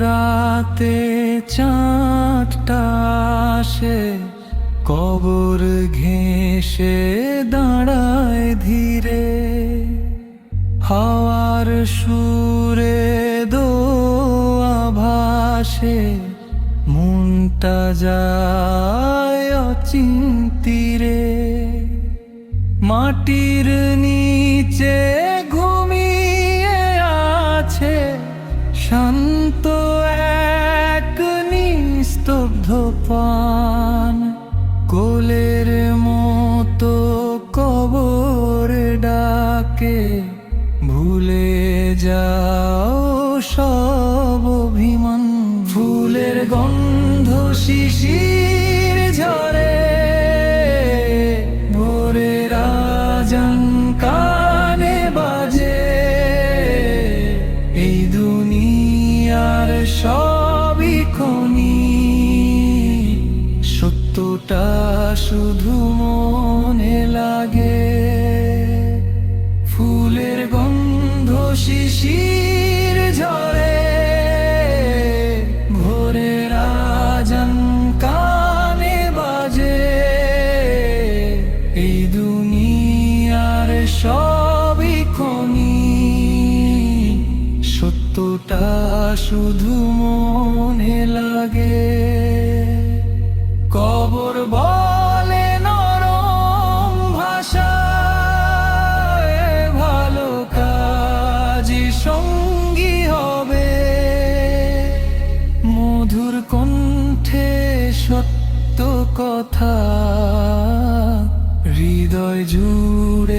রাতে চাঁদটা কবর ঘেঁষে দাঁড়ায় ধীরে। হাওয়ার সুরে দোয়া ভাসে, মনটা যায় অচিন্তিরে। মাটির নিচে পান কোলের মতো কবর ডাকে, ভুলে যাও সব অভিমান। ফুলের গন্ধ শিশির ঝরে ভোরে কানে বাজে। এই দুনিয়ার সবই শুধু মনে লাগে ফুলের গন্ধ শিশির ঝরে ভোরে রাজন কানে বাজে। এই দুনিয়ার সবই খনি, সত্যটা শুধু মনে লাগে। কাজী সঙ্গী হবে। মধুর কণ্ঠে সত্য কথা হৃদয় জুড়ে